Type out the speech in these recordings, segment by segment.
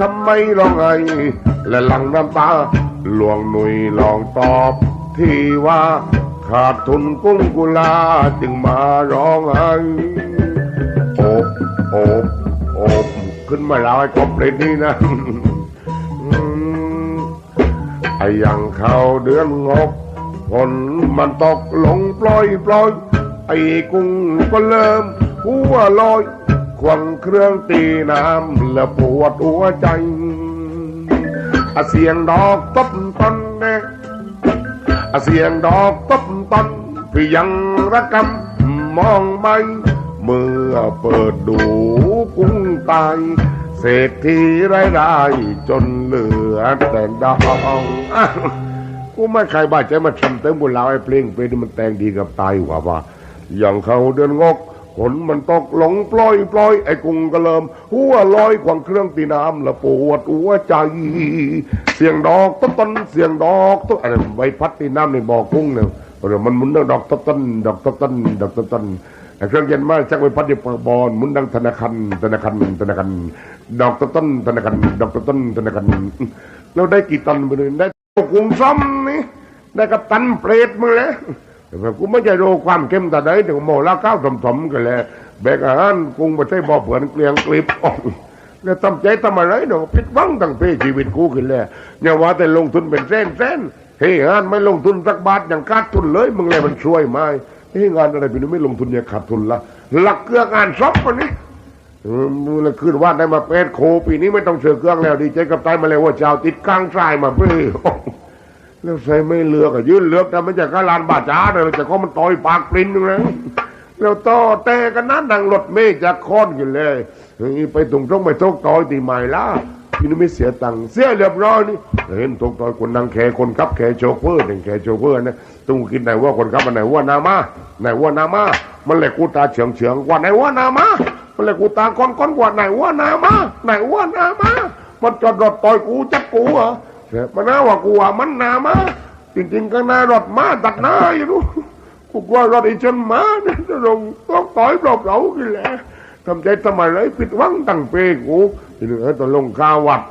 ทำไมร้องไห้และหลังน้ำตาหลวงหนุ่ยลองตอบที่ว่าขาดทุนกุ้งกุลาจึงมาร้องไห้โอบโอบโอบขึ้นมาแล้วไอ้กบเลยนี่นะไอ้ยังเข้าเดือนงกฝนมันตกลงปล่อยปล่อยไอ้กุ้งก็เริ่มหัวลอย ควงเครื่องตีน้ำและปวดหัวใจอะเสียงดอกตบต้นแน่อะเสียงดอกตบต้นพี่ยังระกำมองไม่เมื่อเปิดดูกุ้งตายเศรษฐีรายได้จนเหลือแต่ดองกูไม่ใครบ้าใจมาทำเต็มบุญล้วไอ้เพลงเพลงนี่มันแต่งดีกับตายกว่าว่าอย่างเขาเดือนงก ฝนมันตกหลงปล่อยปล่อยไอ้กุ้งก็เริ่มหัวลอยควงเครื่องตีน้ำละปวดหัวใจ เสียงดอกต้นต้นเสียงดอกต้นอะไรใบพัดตีน้ำในบ่อกุ้งเนี่ยเดี๋ยวมันหมุนดังดอกต้นต้นดอกต้นต้นดอกต้นต้นไอ้เครื่องเย็นมากชักใบพัดเดียบอลหมุนดังธนาคารธนาคารธนาคารดอกต้นต้นธนาคารดอกต้นต้นธนาคารเราได้กี่ตันไปเลยได้กุ้งซ้ำนี่ได้กับตันเปรตมาแล้วแต่ว่า กูไม่ใช่โรคความเข้มแต่ใดถึงโมละข้าวถมๆกันเลยแบกอาหารกุ้งไปใช้บ่อเผือนเกลียงกลิบออกแล้วทำใจทำอะไรเนาะผิดหวังตั้งเป้ชีวิตกูขึ้นแล้วอย่าว่าแต่ลงทุนเป็นแสนแสนเฮ้ยงานไม่ลงทุนสักบาทอย่างขาดทุนเลยมึงเลยมันช่วยไหมเฮ้ยงานอะไรพี่นึกไม่ลงทุนอย่าขาดทุนละหลักเกลืองานซอฟวันนี้เออมูลคืนว่าได้มาเป็ดโคปีนี้ไม่ต้องเสือเครื่องแล้วดีใจกับตายมาเลยว่าเจ้าติดกลางทรายมาเพื่อ แล้วใส่ไม่เลือกอะยื่นเลือกแต่ไม่ใช่ข้าลานบาจ้าเลยแต่เขามันต่อยปากปรินนึงแล้วแล้วต่อแต่กันนั้นดังรถเมฆจะค้อนกันเลยเฮ้ไปตรงตรงไปโตกต่อยตีใหม่ละพี่นี่ไม่เสียตังค์เสียเรียบร้อยนี่เห็นตกต่อยคนนั่งแขคนขับแขโชเฟอร์หนึ่งแขโชเฟอร์นะต้องกินไหนว่าคนขับอันไหนว่านามาไหนว่านามามันแหละกูตาเฉียงเฉียงกว่าไหนว่านามามันแหละกูตาก้อนก้อนกว่าไหนว่านามาไหนว่านามามันจอดรถต่อยกูจับกูเหรอ มันน่าว่ากูว่ามันนามาจริงๆก็น่ารถมาตัดหน้าอยู่รู้กูกลัว่ารถไอ้ชนมาเนี่ยจะลงต้องต่อยปลอบเราขึ้นแหละทำใจทำไมเลยผิดวังตั้งเปกูทีนี้เออตอนลงข้าวัด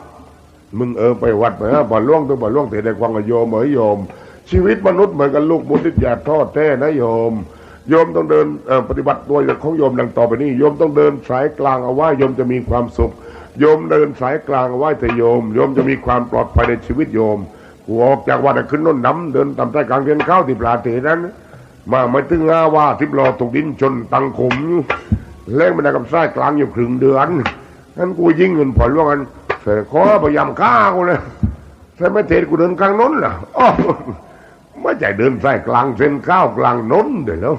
มึงเออไปวัดไปฮะบ่อล่วงตัวบ่อล่วงแต่ได้ความโยมเหมยโยม ชีวิตมนุษย์เหมือนกันลูกมุติอย่าทอดแท้นะโยมโยมต้องเดินปฏิบัติตัวของโยมดังต่อไปนี้โยมต้องเดินสายกลางเอาไว้โยมจะมีความสุข โยมเดินสายกลางเอาไว้แต่โยม โยมจะมีความปลอดภัยในชีวิตโยมกูออกจากวัดขึ้นน้นน้ำเดินตามใต้กลางเทียนข้าวที่ปลาเตนั้น มาไม่ถึงอาว่าทิพรอตกดินจนตังขมเล่งมันได้กับสายกลางอยู่ครึ่งเดือนงั้นกูยิ่งเงินผ่อนล่วงกันเสร็จขอพยายามฆ่ากูเลยใช่ไหมเทศกูเดินกลางน้นล่ะอ้อไม่ใช่เดินสายกลางเส้นข้าวกลางน้นเดี๋ยวแล้ว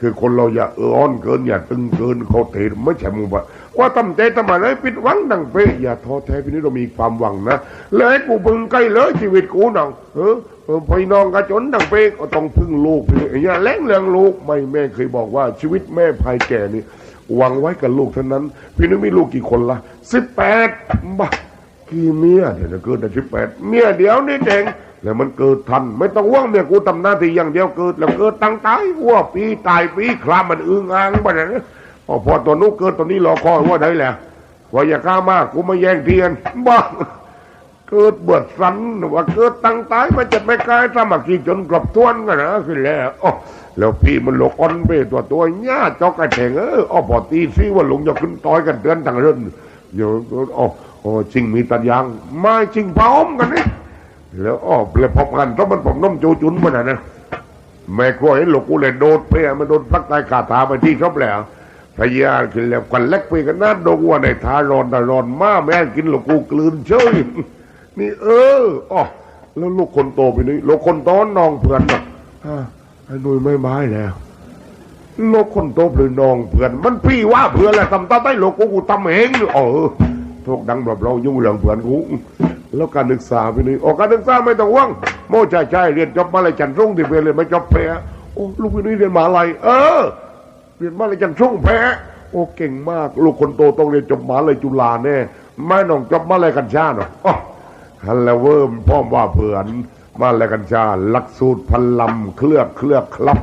คือคนเราอย่าเอออ้อนเกินอย่าตึงเกินเขาเทศไม่ใช่มึงว่าว่าตั้งใจทำไมเลยปิดหวังดังเป้อย่าท้อแท้พี่นี้เรามีความหวังนะเลยกูพึงใกล้เลยชีวิตกูน้องเออเออพี่น้องกระจนดังเป้ก็ต้องพึ่งลูกพี่อย่าแล้งเรื่องลูกไม่แม่เคยบอกว่าชีวิตแม่ภายแก่นี่หวังไว้กับลูกเท่านั้น พี่นึกมีลูกกี่คนละสิบแปดบ้ากี่เมียเดี๋ยวจะเกิดแต่สิบแปดเมียเดี๋ยวนี่เด้ง แล้วมันเกิดทัน ไม่ต้องว่างเมียกูทำหน้าที่อย่างเดียวเกิด แล้วเกิดตั้งตายวัวปีตายปีคลามมันอึ้งอ่างไปไหนพอพอตัวนู้เกิดตัวนี้รอคอยว่าได้แหละว่าอย่าข้ามากกูไม่แย่งเทียนบ้าเกิดเบิดสันว่าเกิดตั้งตายมันจะไม่กลายสมัคคีจนกรบท้วนกันนะขึ้นแล้วอ๋อแล้วพี่มันหลกอ่อนเปตัวตัวหญ่าจอกกระแทงเอออ๋อพอตีซี่ว่าหลงจะขึ้นต่อยกันเตือนต่างเรื่องเดี๋ยวอ๋อจริงมีตัดยางไม่จริงพร้อมกันนี่ แล้วอ้อเลยพบกันเพราะมันผมน้มจูจุนมันนะนะแม่กลัวเห็นหลกกูเลยโดดไปอะมันโดนพักตายขาถาไปที่ชอบแล้วพยาขึ้นแล้วกันเล็กไปกันนะโดนว่าในทารอนทารอนมาแม่ให้กินหลกกูกลืนเฉยนี่เอออ๋อแล้วลูกคนโตไปนี่ลูกคนโตน้องเพื่อนน่ะไอ้หนุ่ยไม่ไม้แล้วโลกคนโตหรือน้องเพื่อน มันพี่ว่าเพื่อนแหละทำตาใต้โลกกูกูทำเองเออทุกดังแบบเรายุ่งเรื่องเพื่อนกู แล้วการศึกษาไปนี่ออกการศึกษาไม่ต้องว่างโม่ใช่ใช่เรียนจบมาเลยจันทรุ่งที่เพื่อนเลยไม่จบแพ้โอ้ลูกพี่นี่เรียนมหาอะไรเออ เรียนมาเลยจันทรุ่งแพ้โอ้เก่งมาก ลูกคนโตต้องเรียนจบมหาเลยจุฬาแน่ไม่น้องจบมาเลยกัญชาเนอฮัลโหลเวิร์มพ่อมว่าเพื่อนมาเลยกัญชาหลักสูตรพันลำเคลือบเคลือบครับ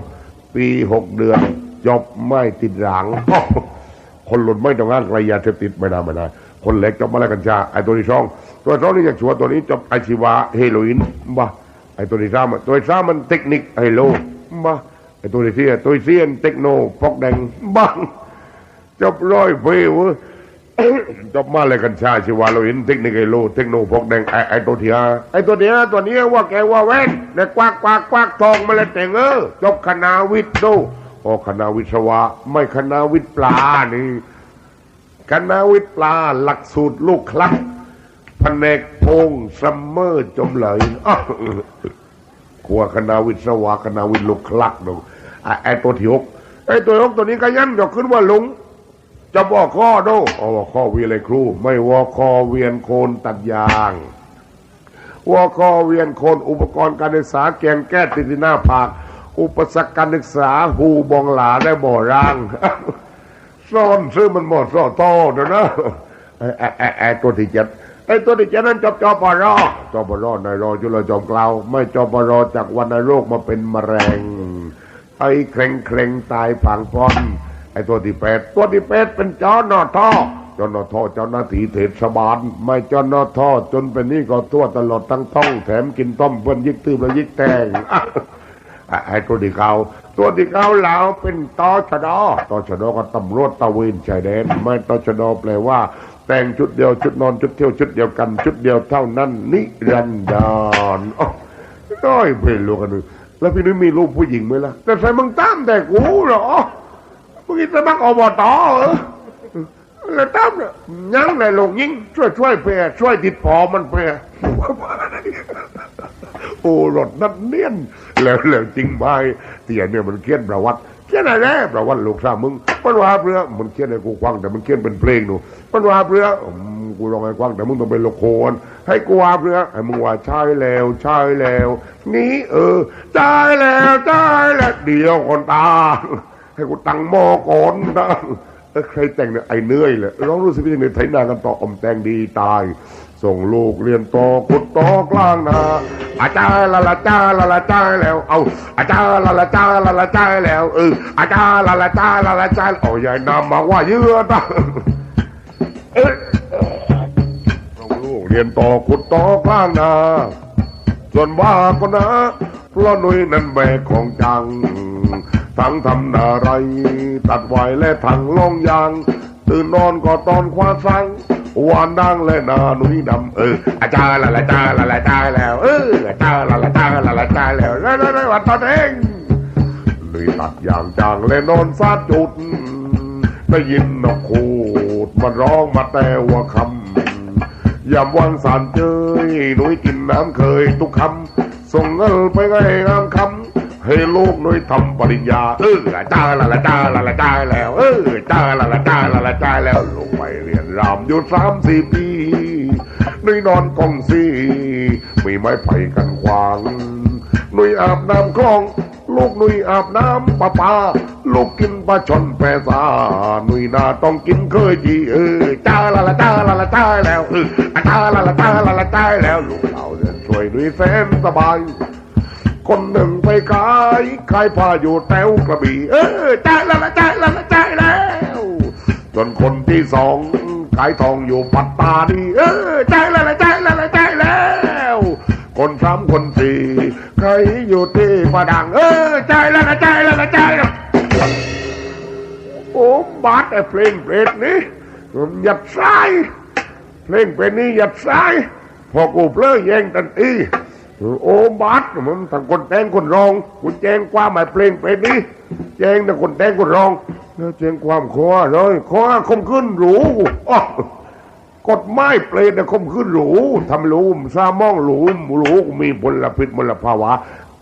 ปีหกเดือนจบไม่ติดหลังคนหลุดไม่ต้องงานไกลยาเสพติดไม่ได้ไม่ได้คนเล็กจบมาแล้วกัญชาไอ้ตัวที่อง ตัวสองนี่อย่างชัวตัวนี้จบอาชีวะเฮโรอีนบ้าไอตัวที่สามตัวที่สามมันเทคนิคไฮโลบ้าไอตัวที่สี่ตัวที่สี่อันเทคโนพอกแดงบ้าจบร้อยเพวจบมาเลยกัญชาชีวะเราเห็นเทคนิคไฮโลเทคโนพอกแดงไอไอตัวที่ห้าไอตัวที่ห้าตัวนี้ว่าแกว่าแว่นแต่กวากกวากกวากทองมาเลยแต่งเออจบคณะวิทย์ดูโอ้คณะวิศวะ ไม่คณะวิทย์ปลานี่คณะวิทย์ปลาหลักสูตรลูกคลัก แผนกพงซัมเมอร์จมไหลอ้าวกลัวคณะวิศวะคณะวิทย์ลูกคลักดูไอ้ไอ้ตัวที่หกไอ้ตัวหกตัวนี้ก็ยันยกขึ้นว่าลุงจะบอกข้อดูเอาว่าข้อวีอะไรครู ไม่ว่าข้อเวียนโคนตัดยางว่าข้อเวียนโคนอุปกรณ์การศึกษาแกงแก้ติดที่หน้าผาก อุปสรรคการศึกษาหูบองหลาได้บ่อร่างซ่อนซื้อมันหมดซ่อนโตเดี๋ยวนะไอไอไอ้ไอ้ตัวที่เจ็ด ไอ้ตัวที่เจนั้นจบจปรจปรอนายรอจุลจอมกล่าว ไม่จปรอจากวันโรคมาเป็นมะเร็งไอ้เคร่งเคร่งตายผังพอนไอ้ตัวที่แปดตัวที่แปดเป็นจอนอท่อจอนอท่อเจ้าหน้าที่เทศบาลไม่จอนอท่อจนเป็นนี่ก็ทั่วตลอดทั้งท้อง แถมกินต้มเพื่อนยิกตื้มและยิกแตงไอ้ตัวที่เก้าตัวที่เก้าเหลาเป็นตอชะดอตอชะดอก็ตำรวจตะเวนชายแดน ไม่ตอชะดอแปลว่า แต่งชุดเดียวชุดนอนชุดเที่ยวชุดเดียวกันชุดเดียวเท่านั้น นิรันดรอ๋อน้อยเป็นลูกกันดูแล้วพี่นุ้ยมีลูกผู้หญิงไหมล่ะ แต่ใส่มึงตามแต่กูเหรอมึงจะมักอบตเหรอแล้วตามเนี่ยยังในโลกยิ่งช่วยช่วยเพื่อช่วยติดพอมันเพื่อโอ้รถนั่นเนียนแล้วแล้วจริงไหมเตียเนี่ยมันเขียนประวัติ เขียนอะไรนะประวัติลูกสาวมึงมันว่าเรือมันเขียนให้กูฟังแต่มันเขียนเป็นเพลงหนูมันว่าเรือกูลองให้ฟังแต่มึงต้องเป็นละครให้กูว่าเรือให้มึงว่าใช่แล้วใช่แล้ว นี่เออใช่แล้วใช่แล้วเดียวคนตาให้กูตั้งหม้อก่อนนะใครแต่งเนี่ยไอ้เนื่อยเลยร้องรู้สึกว่าอย่างไรไถนากันต่ออมแตงดีตาย ส่งลูกเรียนต่อขุดต่อกลางนาอาจารย์ละละจ้าละละจ้าแล้ว เอาอาจารย์ละละจ้าละละจ้าแล้วเอออาจารย์ละละจ้าละละจ้าโอ้ยายนำมาว่าเยอะนะส่งลูกเรียนต่อขุดต่อกลางนาส่วนว่าก็นะเพราะหนุ่ยนั้นแบกของจัง ทั้งทำนาไร ตัดไว้และถังลงยาง ตื่นนอนก็ตอนคว้าสัง วานดังและนาหนุ่ยดำเอออาจารย์ละละจ้าละละจ้าแล้วเอออาจารย์ละละจ้าละละจ้าแล้วแล้วแล้วแล้วันตอนเองหนุ่ยตัดอย่างจางและนอนซาดจุดได้ยินนกคูดมันร้องมาแต่หัวคำยามวางสารเจยหนุ่ยกินน้ำเคยทุกคำส่งเงินไปให้งามคำให้ลูกหนุ่ยทำปริญญาเออจ้าละละจ้าละละจ้าแล้วเออจ้าละละจ้าละละจ้าแล้วลงไปเรำอยู่สามสี่ปีหนุ่ยนอนกองซีมีไม้ไผ่กันขวางหนุ่ยอาบน้ำคลอง ลูกหนุ่ยอาบน้ำปลาปลาลูกกินปลาชนแปซาหนุ่ยนาต้องกินเคยจีเออจ้าละละจ้าละละจ้าแล้วเออจ้าละละจ้าละละจ้าแล้วลูกเราเดินช่วยหนุ่ยแสนสบาย คนหนึ่งไปขายขายผ้าอยู่แถวกระบี่เออจ้าละละจ้าละละจ้าแล้ว จนคนที่สองขายทองอยู่ปัตตานีเออจ้าละละจ้าละละจ้าแล้ว คนสามคนสี่ใครอยู่ที่ประดัง เออจ้าละละจ้าละละจ้าแล้วโอ้บาดไอ้เพลงเพลงนี้หยัดซ้ายเพลงเพลงนี้หยัดซ้ายพอกูเพลอแย่งตันที โอ้บาสมันทั้งคนแต่งคนร้องคุณแจ้งความหมายเพลงเพลงนี้แจ้งแต่คนแต่งคนร้องแล้วแจ้งความขอเลยขอคมขึ้นหรูกฎหมายเพลงแต่คมขึ้นหรูทำหรูซามองหรูหรูมีมลพิษมลภาวะ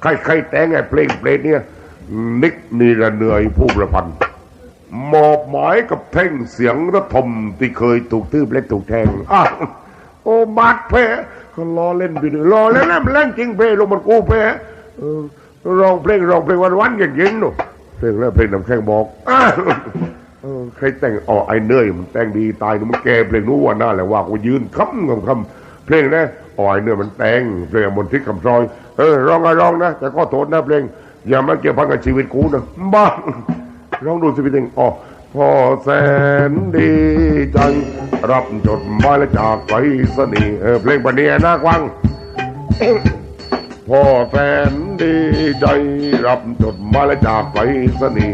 ใครใครแต่งไอ้เพลงเพลงเนี่ยนิกนีระเหนื่อยผู้ประพันธ์มอบหมายกับแท่งเสียงระทมที่เคยถูกทืบและถูกแทงอ้าโอ้บาดเพ ก็ล้อเล่นไปเลยล้อเล่นนะเล่นจริงเพลงมันกูเพเออร้องเพลงร้องเพลงวันวันๆอย่างยิงหนูเพลงแล้วเพลงน้ำแข็งบอกอใครแต่งอ๋อไอ้เนยมันแต่งดีตายหนูมันแกเพลงนู้นว่าหน้าแหละว่ากูยืนคำคำคำเพลงนะอ๋อไอ้เนยมันแต่งเพลงมนทิศคำซอยเออร้องก็ร้องนะแต่ก็โทษนะเพลงอย่ามาเกี่ยวพันกับชีวิตกูนะบ้าลองดูสิพี่เต็งอ๋อ พ่อแสนดีใจรับจดหมายและจากไปสนีเออเพลงปะเนียนะกวัง พ่อแสนดีใจรับจดหมายและจากไปสนี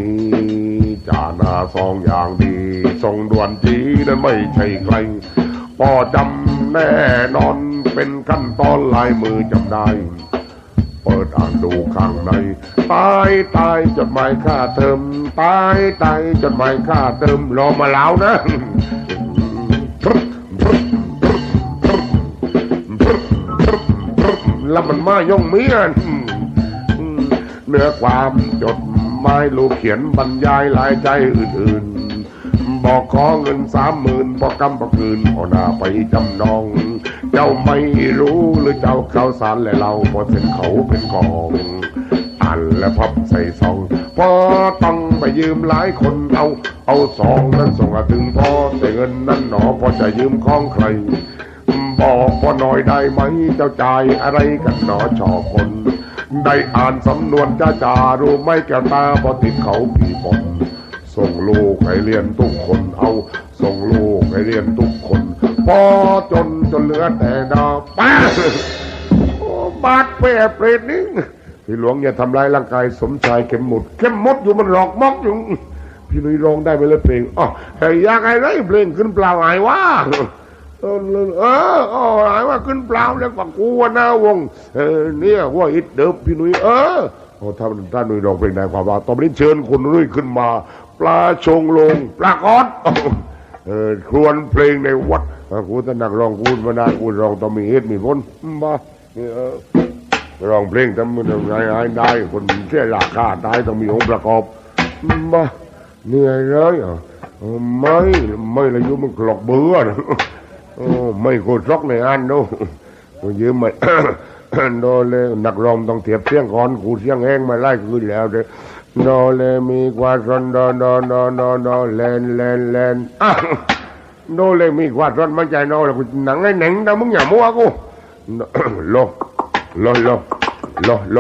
จานาซองอย่างดีส่งด่วนจีนั้นไม่ใช่ใครพ่อจำแน่นอนเป็นขั้นตอนลายมือจำได้ ปิดอ่านดูข้างในตายตายจดหมายค่าเติมตายตายจดหมายค่าเติมรอมาแล้วนะแล้วมันมาย่องเมียนเนื้อความจดหมายลูกเขียนบรรยายหลายใจอื่นๆ บอกขอเงินสามหมื่นบอกกำบอกคืนเอาหน้าไปจำนอง เจ้าไม่รู้หรือเจ้าเข้าสารและเราพอเส้นเขาเป็นกองอ่านและพับใส่ซองพอต้องไปยืมหลายคนเอา เอาซองนั้นส่งมาถึงพอแต่เงินนั้นหนอพอจะยืมของใคร บอกพอหน่อยได้ไหมเจ้าจ่ายอะไรกันหนอชอบคนได้อ่านสำนวนจ้าจารู้ไหมแก้วตาพอติดเขาผีบนส่งลูกให้เรียนทุกคนเอา ส่งลูกให้เรียนทุกคน พอจนจนเหลือแต่ดาวป้าโอ้บาดเปรตเปรตนี่พี่หลวงอย่าทำร้ายร่างกายสมชายเข็มหมุดเข้มมดอยู่มันหลอกมอกอยู่พี่ลุยร้องได้ไปเลยเพลงอ๋อแต่อยากไงไรเพลงขึ้นเปล่าหายว่าเออเออหายว่าขึ้นเปล่าแล้วก็กูว่าหน้าวงเออเนี่ยว่าอิดเดิมพี่ลุยเออโอ้ถ้าถ้าหนุ่ยร้องเพลงได้ความว่าตอนนี้เชิญคุณลุยขึ้นมา ปลาชงลงปลากอดเออครวนเพลงในวัด เออกูถนักร้องกูมานานกูร้องต้องมีเหตุมีผลมาเนี่ยเออร้องเพลงทำมันไงไงได้คนเชื่อราคาได้ต้องมีองค์ประกอบมาเหนื่อยเลยไม่ไม่ละยุมันกลอกเบื่อนะไม่โคตรซอกในอันโน้ยืมมาโดเลยนักร้องต้องเทียบเสียงก่อนกูเสียงแห้งมาไล่คืนแล้วเด้อโดเลมีกว่าซอนโดโดโดโดโดเลนเลนเลนอะ โดเลยมีกว่าซอนมันใจโนแล้วกูหนังไอ้หนังนะมึงอย่ามัวกูลโลโลโลโล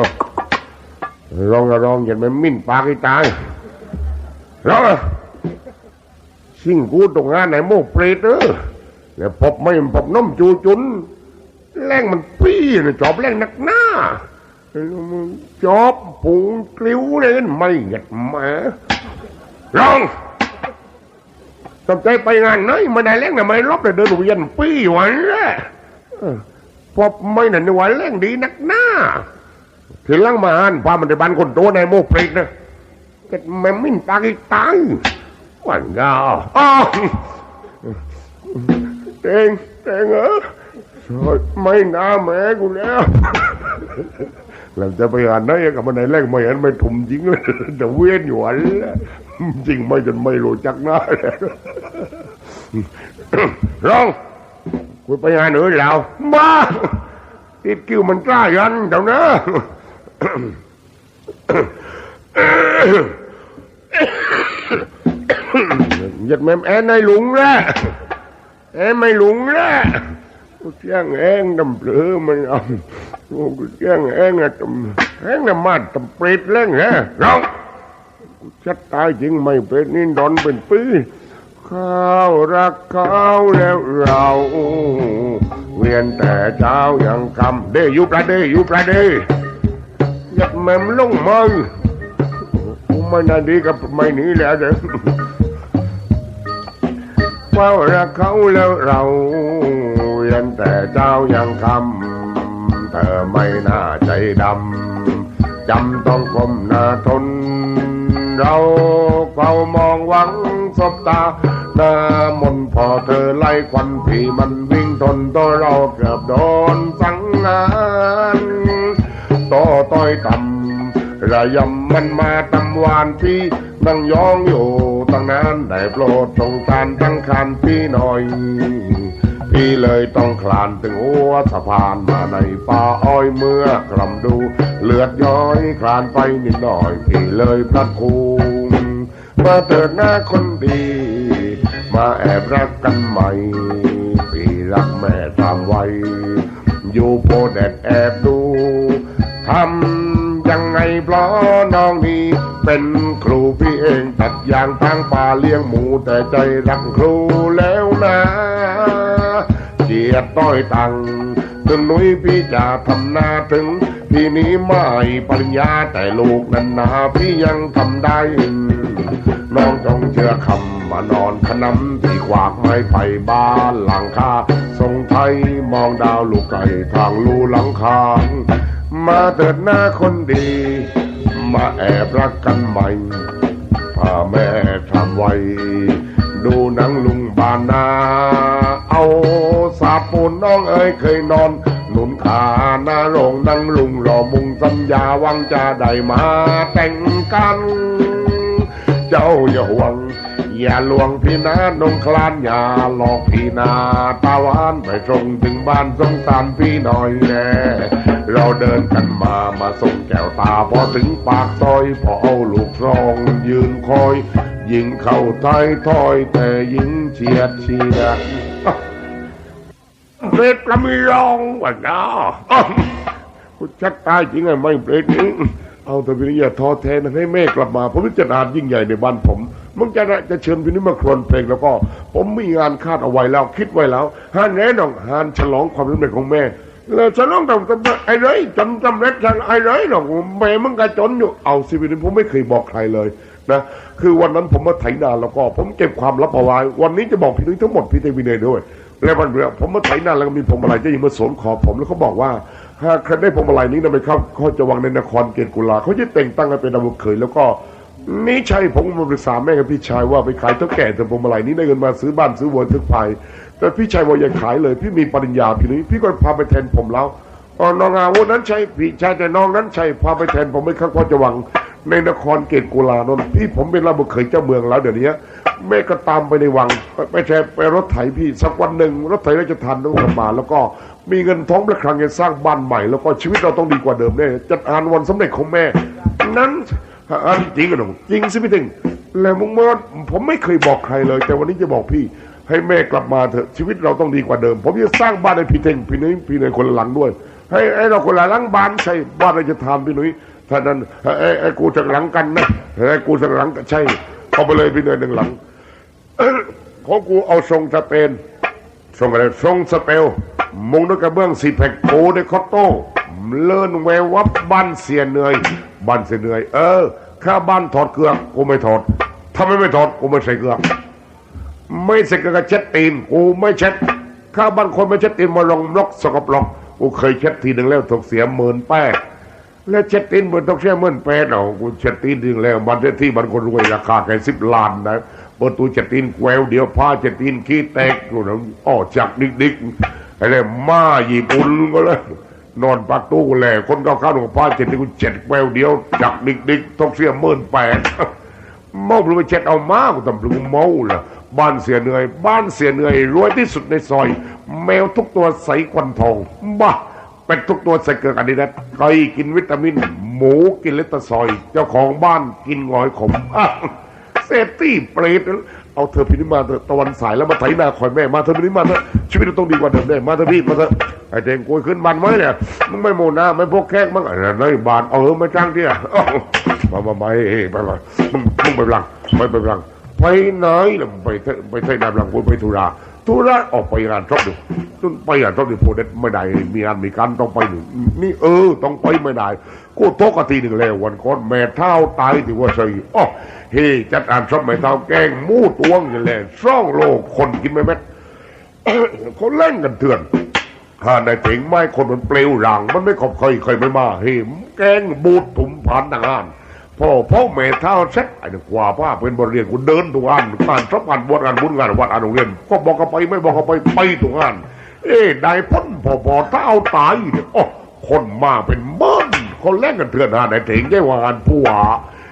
ร้องร้องอย่าไปมิ่นปากให้ตายร้องสิ่งกูตรงงานไหนโมกเปรตเออแล้วพบไม่พบน้มจูจุนแรงมันปี้นะจอบแรงนักหน้าจอบปุงกลิ้วเลยไม่หยียดมาลอง สนใจไปงานไหนไม่ได้แรงนะไม่รบแต่เดินเวียนปี้หวันและเออพบไม่หนันวันแรงดีนักหน้าถึงลังมาอ่านพามันในบ้านคนโตในโมกปรตนะแต่แม่มิ่นตากีตายวันยาอ้าวเต็งเต็งเออไม่น่าแม่กูแล้ว เราจะไปอ่านได้กับมันไหนแรกไม่เห็นไม่ถุ่มจริงเลยแต่เวียนอยู่อันจริงไม่จนไม่รู้จักหน้าเลยร้องกูไปงานอื่นแล้วบ้าติดคิวมันกล้ายันเดี๋ยวนะยัดแม่แอนในหลุงแล้วแอนไม่หลุงแล้ว กูเสียงแห้งดำเปลือมันเอาเสียงแห้งอะแห้งน่ะมาตำเปรตเล่งฮะร้องชัดตายจริงไม่เป็นนี่ดอนเป็นปีข้าวรักเขาแล้วเราเวียนแต่เจ้ายังคำเดยุปลาเดยุปลาเดยัดแมมลงมือไม่นานดีกับไม่หนีแล้วเด้อเฝ้าวรักเขาแล้วเรา ยนแต่เจ้ายังคำเธอไม่น่าใจดำจำต้องก้มหน้าทน เราเฝ้ามองหวังสบตาหน้ามนพอเธอไล่ควันผีมันวิ่งทนตัวเราเกือบโดนสังงานต่อต้อยต่ำระยำมันมาตำวานพี่นั่งยองอยู่ตั้งนานได้โปรดสงสารทั้งคันพี่หน่อย พี่เลยต้องคลานถึงหัวสะพานมาในป่าอ้อยเมื่อกลำดู เลือดย้อยคลานไปนิดหน่อย พี่เลยพลัดคูมาเถิดหน้าคนดี มาแอบรักกันใหม่พี่รักแม่ตามไว้ อยู่โพแดดแอบดูทำยังไงเพราะน้องนี้เป็นครูพี่เองตัดยางทางป่าเลี้ยงหมูแต่ใจรักครูแล้วนะ ยรติต้อยตัง ถึงหนุ้ยพี่จะทำหน้าถึง พี่นี้ไม่ปริญญาแต่ลูกนั้นนาพี่ยังทำได้ น้องจงเชื่อคำมานอนขนำที่ขวากไม้ไผ่บ้านหลังคาทรงไทยมองดาวลูกไก่ทางลูหลังคามาเถิดหน้าคนดี มาแอบรักกันใหม่พาแม่ทำไว้ ดูหนังลุงบานนาเอา สาปูนน้องเอ้ยเคยนอน หนุนขาหน้าโรงนังลุงรอมุงสัญญาวังจะได้มาแต่งกัน เจ้าอย่าห่วง อย่าลวงพี่นะนงคลานอย่าหลอกพี่นาตาหวานไปตรงถึงบ้านสงสารพี่หน่อยแน่เราเดินกันมามาส่งแก้วตาพอถึงปากซอยพอเอาลูกซองยืนคอย ยิงเข้าท้ายถอยแต่ยิงเฉียดเฉียด เบรดละมีรองวะนะอะกูชักตายจริงไงไม่เบรดนี้เอาแต่พี่นี่อย่าท้อแท้นะให้แม่กลับมา ผมจะงานยิ่งใหญ่ในบ้านผมมึงจะได้จะเชิญพี่นี่มาครวนเพลงแล้วก็ ผมมีงานคาดเอาไว้แล้ว คิดไว้แล้วฮานแน่นอนฮานฉลองความสำเร็จของแม่แล้วฉลองทำไอ้ไรจนสำเร็จไอ้ไรหรอกแม่มึงก็จนอยู่เอาสิพี่นี่ผมไม่เคยบอกใครเลยนะคือวันนั้นผมมาไถนาแล้วก็ ผมเก็บความลับเอาไว้วันนี้จะบอกพี่นุ้ยทั้งหมดพี่เทวินเนยด้วย แล้ววันเนี้ยผมมาไถนาแล้วก็มีผมอะไรจะยิงมาสวมขอผมแล้วเขาบอกว่าหากใครได้ผมอะไรนี้นะไปครับเขาจะวางในนครเกตกุลาเขาจะแต่งตั้งให้เป็นดาวเขยแล้วก็นี่ใช่ผมมาปรึกษาแม่กับพี่ชายว่าไปขายเท่าแก่แต่ผมอะไรนี้ได้เงินมาซื้อบ้านซื้อวัวซื้อควายแต่พี่ชายว่าอย่าขายเลย พี่มีปริญญาพี่นี้พี่ก็พาไปแทนผมแล้วอ๋อน้องอาวุธนั้นใช่พี่ชายแต่น้องนั้นใช่พาไปแทนผมไม่ครับพ่อจะวัง ในนครเกตกุลานนท์พี่ผมเป็นราบุเขยเจ้าเมืองแล้วเดี๋ยวนี้แม่ก็ตามไปในวังไปแทนไปรถไถพี่ สักวันหนึ่งรถไถราชทานต้องกลับมา แล้วก็มีเงินท้องประครังจะสร้างบ้านใหม่ แล้วก็ชีวิตเราต้องดีกว่าเดิมแน่จัดงานวันสำเร็จของแม่ นั้นอันจริงกันหนูจริงสิพี่ถึงแล้วมึงมาผมไม่เคยบอกใครเลย แต่วันนี้จะบอกพี่ ให้แม่กลับมาเถอะชีวิตเราต้องดีกว่าเดิม ผมจะสร้างบ้านให้พี่เท่งพี่นุ้ยพี่เนยคนหลังด้วย ให้ให้เราคนหลังบ้านใช่บ้านเราจะทำพี่นุ้ย ถ้านนั้นไอ้ไอ้กูจะหลังกันนะไอ้กูจะหลังกันใช่เอาไปเลยพี่เนยหนึ่งหลังเของกูเอาทรงสเปนทรงอะไรทรงสเปลมุงด้วยกระเบื้องสีแผ่นโกด้วยคอตโต้เลื่อนแวววับบ้านเสียเหนื่อยบ้านเสียเหนื่อยเออข้าบ้านถอดเกลือกูไม่ถอดถ้าไม่ไม่ถอดกูไม่ใส่เกลือไม่ใส่เกลือเช็ดตีนกูไม่เช็ดข้าบ้านคนไม่เช็ดตีนมาลงล็อกสกปรกกูเคยเช็ดทีหนึ่งแล้วถกเสียหมื่นแป้ง แล้วเช็ดตีนมันต้องเสียหมื่นแป้งเอากูเช็ดตีนทีหนึ่งแล้วบันที่บันคนรวยราคาแค่สิบล้านนะเปิดตูเช็ดตีนแกวเดียวผ้าเช็ดตีนขี้แตกกูนะอ้อจักดิกดิกไอ้เลยมาญี่ปุ่นก็เลยนอนปากตู้แหล่คนเข้าข้าวหลวงพ่อเจ็ดที่กูเจ็ดแววเดียวจักดิกดิกต้องเสียหมื่นแปดเมาหรือไปเช็ดเอามากูทำหรือเมาล่ะบ้านเสียเหนื่อย บ้านเสียเหนื่อยรวยที่สุดในซอย แมวทุกตัวใสควันทองบ้า เป็ดทุกตัวใส่เกลือกันดีนะไก่กินวิตามิน หมูกินเลตซอย เจ้าของบ้านกินงอยขมเซฟตี้เปรตเอาเธอพินิมาเถอตะวันสายแล้วมาไถนาคอยแม่มาเธอพินิมาเถอะชีวิตเราต้องดีกว่าเดิมได้มาเถอพี่มาเถอะไอเด็กกูขึ้นบันไว้เนี่ยมึงไม่โมนาไม่พวกแขกมึงอะไรในบานเอออมาจ้างที่อะมามาไม่ไปไปมึงมึงไปหลังไปไปหลังไปไหนล่ะไปไปเทนาหลังกูไปธุระ ธุระออกไปงานชอบดิจนไปงานชอบดิโพเด็ดไม่ได้มีงานมีการต้องไปหนึ่งนี่เออ ต้องไปไม่ได้กูโทษกทีหนึ่งแล้ววันก่อนแม่เท่าตายที่ว่าใส่อ๋อเฮจัดอ่านชอบแม่เท่าแกงมูตวงอย่างแหละซ่องโลกคนกินไม่แม้เขาเล่นกันเถื่อนถ้าในเถงไม้คนมันเปลวหลังมันไม่ขอบเคยเคยไม่มาเห็มแกงบูดถุมผ่านต่างาน พ่อพ่อแม่เท่าเซ็ตไอ้นี่กว่าป้าเป็นบทเรียนกูเดินทุกอันการชอบงานบวชงานบุญงานวัดงานโรงเรียนก็บอกกันไปไม่บอกกันไปไปทุกงาน เอ้ได้พ้นพ่อพ่อถ้าตายเนี่ยโอ้คนมาเป็นเบิ้ลคนเล่นกันเถื่อนหาในเถงแค่ว่างานผู้หา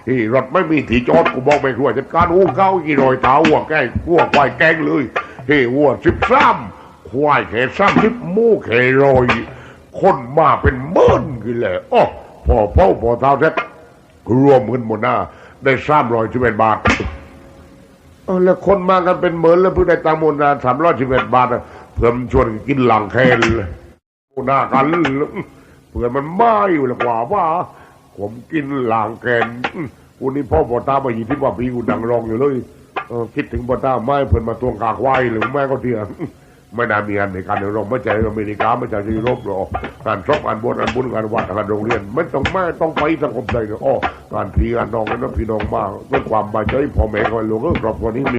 เฮ้รถไม่มีถีจอดกูบอกไม่ครัวจัดการอู้เข้ากี่รอยเท้าวัวแก้วัวควายแกงเลยเฮ้วัวสิบสามควายแข่ซ้ำทิพมูแข่รอยคนมาเป็นเบิ้ลกันเลยอ๋อพอเป้าพอเท้าแท้ รวมเงินหมดหน้า ได้สามร้อยสิบเอ็ดบาทเออแล้วคนมากันเป็นเหมื่นแล้วเพิ่งได้ตังค์หมดหน้าสามร้อยสิบเอ็ดบาทเพื่อนชวนกินหลังแคนเลยหน้ากันเพื่อมันไม่อยู่ล้วกว่าว่า ผมกินหลังแคนกูนี่พ่อปอตามายี่ที่ว่าปีกูดังรองอยู่เลยเคิดถึงปอตาไม่เพิ่นมาทวงกากไว้หรือแม่ก็เถียง ไม่นานมีงานในการในรองไม่ใจอเมริกาไม่ใจยุโรปหรอกการชอบการบวชการบุญการวัดการโรงเรียน ไม่ต้องไม่ต้องไปสังคมใดเนอะอ้อการพีการน้องกันนะพี่น้องมากด้วยความบาดใจพ่อแม่คอยหลวงก็ครอบครัวนี้มี